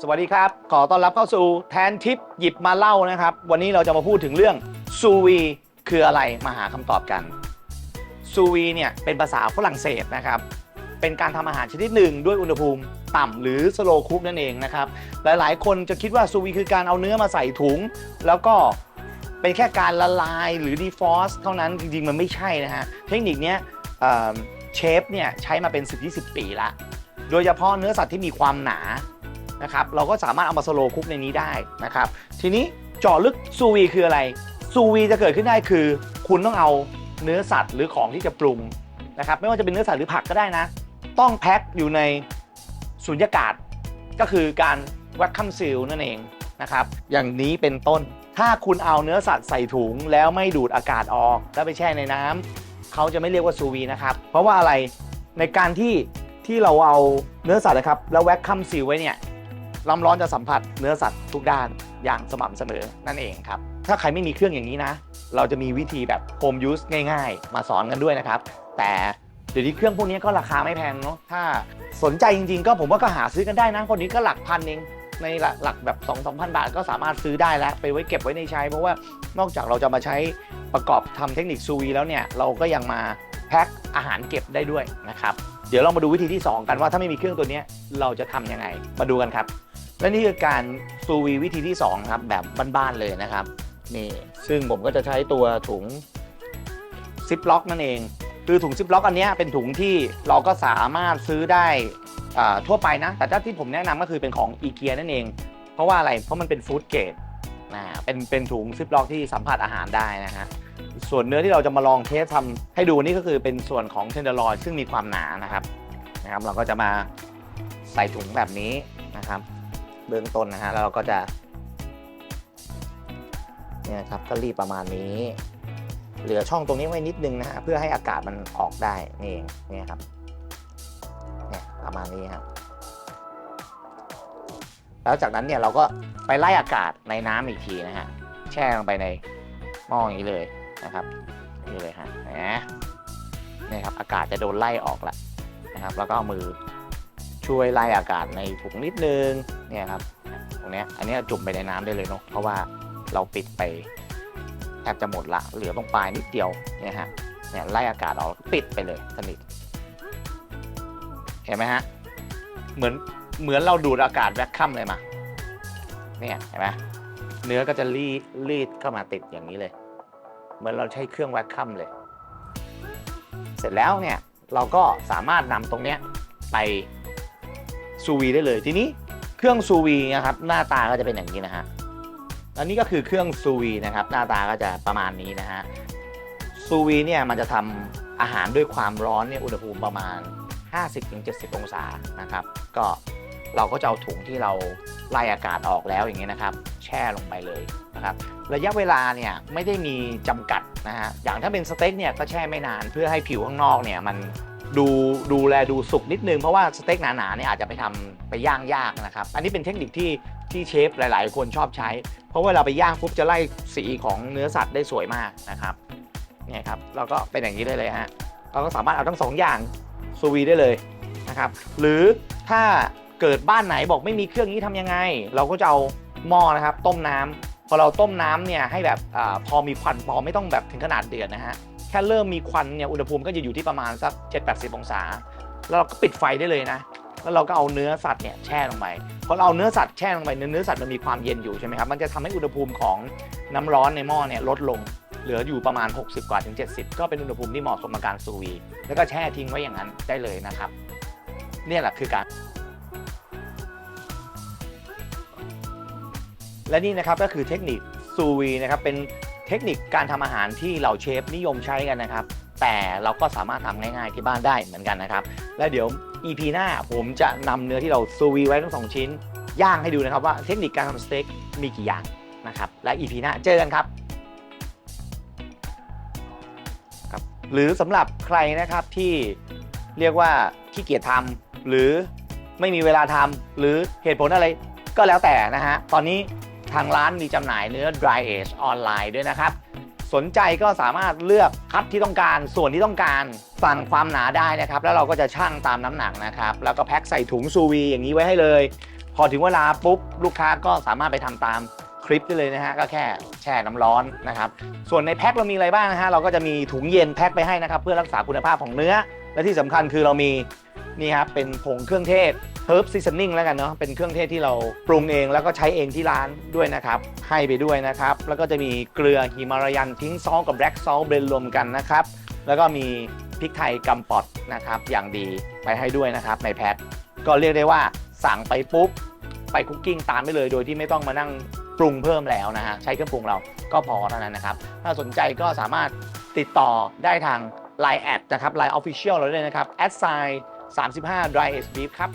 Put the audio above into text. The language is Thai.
สวัสดีครับ ขอต้อนรับเข้าสู่แทนทิปหยิบมาเล่านะครับ วันนี้เราจะมาพูดถึงเรื่องซูวีคืออะไรมาหาคำตอบกันซูวีเนี่ยเป็นภาษาฝรั่งเศสนะครับ เป็นการทำอาหารชนิดหนึ่งด้วยอุณหภูมิต่ำหรือสโลคุกนั่นเองนะครับ หลายๆ คนจะคิดว่าซูวีคือการเอาเนื้อมาใส่ถุง แล้วก็เป็นแค่การละลายหรือดีฟอสเท่านั้นจริงๆมันไม่ใช่นะฮะเทคนิคนี้เอ่อเชฟเนี่ยใช้มาเป็น 10-20 ปีละ โดยเฉพาะเนื้อสัตว์ที่มีความหนา นะครับเราก็สามารถเอามาสโลคุกในนี้ได้นะครับทีนี้เจาะลึกซูวีคืออะไรซูวีจะเกิดขึ้นได้คือ คุณต้องเอาเนื้อสัตว์หรือของที่จะปรุงนะครับไม่ว่าจะเป็นเนื้อสัตว์หรือผักก็ได้นะ ต้องแพ็คอยู่ในสุญญากาศก็คือการวัดคัมซิลนั่นเองนะครับอย่างนี้เป็นต้น ถ้าคุณเอาเนื้อสัตว์ใส่ถุงแล้วไม่ดูดอากาศออกแล้วไปแช่ในน้ำเขาจะไม่เรียกว่าซูวีนะครับเพราะว่าอะไรในการที่ที่เราเอาเนื้อสัตว์นะครับแล้วแว็กคัมซิลไว้เนี่ย ลำร้อนจะสัมผัสเนื้อสัตว์ทุกด้านอย่างสม่ำเสมอนั่นเองครับ ถ้าใครไม่มีเครื่องอย่างนี้นะ เราจะมีวิธีแบบโฮมยูสง่าย ๆ มาสอนกันด้วยนะครับ แต่เดี๋ยวนี้เครื่องพวกนี้ก็ราคาไม่แพงเนาะถ้าสนใจจริงๆ ก็ผมว่าก็หาซื้อกันได้นะคนนี้ก็หลักพันเองในหลักหลักแบบ2 2 0 0 0 บาทก็สามารถซื้อได้แล้วไปไว้เก็บไว้ในใช้ เพราะว่านอกจากเราจะมาใช้ประกอบทำเทคนิคซูวีแล้วเนี่ยเราก็ยังมาแพ็คอาหารเก็บได้ด้วยนะครับ เดี๋ยวเรามาดูวิธีที่ 2 กันว่าถ้าไม่มีเครื่องตัวนี้เราจะทำยังไง มาดูกันครับ และนี่คือการซูวีวิธีที่2ครับแบบบ้านๆเลยนะครับนี่ซึ่งผมก็จะใช้ตัวถุงซิปล็อกนั่นเอง คือถุงซิปล็อกอันนี้เป็นถุงที่เราก็สามารถซื้อได้อ่าทั่วไปนะ แต่ถ้าที่ผมแนะนำก็คือเป็นของอีเกียนั่นเอง เพราะว่าอะไรเพราะมันเป็นฟู้ดเกรดนะเป็นเป็นถุงซิปล็อกที่สัมผัสอาหารได้นะฮะส่วนเนื้อที่เราจะมาลองเทสทำให้ดูนี่ก็คือเป็นส่วนของเทนเดอร์ลอยซึ่งมีความหนานะครับนะครับ เราก็จะมาใส่ถุงแบบนี้นะครับ เบื้องต้นนะฮะแล้วเราก็จะเนี่ยครับก็รีบประมาณนี้ เหลือช่องตรงนี้ไว้นิดนึงนะฮะเพื่อให้อากาศมันออกได้นี่เองเนี่ยครับเนี่ยประมาณนี้ครับแล้วจากนั้นเนี่ยเราก็ไปไล่อากาศในน้ำอีกทีนะฮะแช่ลงไปในหม้ออย่างนี้เลยนะครับนี่เลยฮะแหมเนี่ยครับอากาศจะโดนไล่ออกละนะครับ แล้วก็เอามือช่วยไล่อากาศในถุงนิดนึง เนี่ยครับตรงนี้อันนี้จุ่มไปในน้ำได้เลยเนาะเพราะว่าเราปิดไปแทบจะหมดละเหลือตรงปลายนิดเดียวเนี่ยฮะเนี่ยไล่อากาศออกปิดไปเลยสนิทเห็นไหมฮะเหมือนเหมือนเราดูดอากาศแวคคัมเลยมาเนี่ยเห็นไหมเนื้อก็จะรีดรีดเข้ามาติดอย่างนี้เลย เหมือนเราใช้เครื่องแวคคัมเลย เสร็จแล้วเนี่ยเราก็สามารถนำตรงเนี้ยไปซูวีได้เลยทีนี้ เครื่องซูวีนะครับหน้าตาก็จะเป็นอย่างนี้นะฮะอันนี้ก็คือเครื่องซูวีนะครับหน้าตาก็จะประมาณนี้นะฮะซูวีเนี่ยมันจะทำอาหารด้วยความร้อนเนี่ยอุณหภูมิประมาณ 50-70 องศานะครับ ก็เราก็จะเอาถุงที่เราไล่อากาศออกแล้วอย่างเงี้ยนะครับ แช่ลงไปเลยนะครับ ระยะเวลาเนี่ยไม่ได้มีจำกัดนะฮะอย่างถ้าเป็นสเต็กเนี่ยก็แช่ไม่นานเพื่อให้ผิวข้างนอกเนี่ยมัน ดูดูแลดูสุกนิดนึง เพราะว่าสเต็กหนาๆเนี่ยอาจจะไปทำไปย่างยากนะครับ อันนี้เป็นเทคนิคที่ที่เชฟหลาย ๆ คนชอบใช้ เพราะเวลาไปย่างปุ๊บจะไล่สีของเนื้อสัตว์ได้สวยมากนะครับเนี่ยครับเราก็เป็นอย่างนี้ได้เลยฮะเราก็สามารถเอาทั้งสองอย่างซูวีได้เลยนะครับ หรือถ้าเกิดบ้านไหนบอกไม่มีเครื่องนี้ทำยังไง เราก็จะเอาหม้อนะครับ ต้มน้ำพอเราต้มน้ำเนี่ยให้แบบอาพอมีควันพอไม่ต้องแบบถึงขนาดเดือดนะฮะ แค่เริ่มมีควันเนี่ยอุณหภูมิก็จะอยู่ที่ประมาณสัก7-80 องศา แล้วเราก็ปิดไฟได้เลยนะ แล้วเราก็เอาเนื้อสัตว์เนี่ยแช่ลงไปพอเราเอาเนื้อสัตว์แช่ลงไปเนื้อเนื้อสัตว์มันมีความเย็นอยู่ใช่ไหมครับมันจะทำให้อุณหภูมิของน้ำร้อนในหม้อเนี่ยลดลงเหลืออยู่ประมาณ 60 กว่าถึง 70 ก็เป็นอุณหภูมิที่เหมาะสมกับการซูวี แล้วก็แช่ทิ้งไว้อย่างนั้นได้เลยนะครับ เนี่ยแหละคือการ และนี่นะครับก็คือเทคนิคซูวีนะครับเป็น ทคนิคการทำอาหารที่เหล่าเชฟนิยมใช้กันนะครับ แต่เราก็สามารถทำง่ายๆที่บ้านได้เหมือนกันนะครับ และเดี๋ยว EP หน้าผมจะนำเนื้อที่เราซูวีไว้ทั้งสองชิ้น ย่างให้ดูนะครับว่าเทคนิคการทำสเต็กมีกี่อย่างนะครับ และ EP หน้าเจอกันครับครับหรือสำหรับใครนะครับที่เรียกว่าขี้เกียจทำหรือไม่มีเวลาทำหรือเหตุผลอะไรก็แล้วแต่นะฮะตอนนี้ ทางร้านมีจำหน่ายเนื้อ dry age ออนไลน์ด้วยนะครับ สนใจก็สามารถเลือกคัดที่ต้องการส่วนที่ต้องการสั่งความหนาได้นะครับ แล้วเราก็จะชั่งตามน้ำหนักนะครับ แล้วก็แพ็คใส่ถุงซูวีอย่างนี้ไว้ให้เลย พอถึงเวลาปุ๊บลูกค้าก็สามารถไปทำตามคลิปได้เลยนะฮะก็แค่แช่น้ำร้อนนะครับ ส่วนในแพ็คเรามีอะไรบ้างนะฮะเราก็จะมีถุงเย็นแพ็คไปให้นะครับ เพื่อรักษาคุณภาพของเนื้อ และที่สำคัญคือเรามีนี่ครับเป็นผงเครื่องเทศ herb seasoning แล้วกันเนาะเป็นเครื่องเทศที่เราปรุงเองแล้วก็ใช้เองที่ร้านด้วยนะครับ ให้ไปด้วยนะครับ แล้วก็จะมีเกลือฮิมารายันทิ้งซอสกับแบล็กซอสเบรนรวมกันนะครับ แล้วก็มีพริกไทยกำปอดนะครับ อย่างดีไปให้ด้วยนะครับในแพ็คก็เรียกได้ว่าสั่งไปปุ๊บไปคุกกิ้งตามได้เลย โดยที่ไม่ต้องมานั่งปรุงเพิ่มแล้วนะฮะใช้เครื่องปรุงเราก็พอเท่านั้นนะครับ ถ้าสนใจก็สามารถติดต่อได้ทาง Line แอดนะครับ Line Official เราได้เลยนะครับ a d s i g n 35 dry age beef ครับ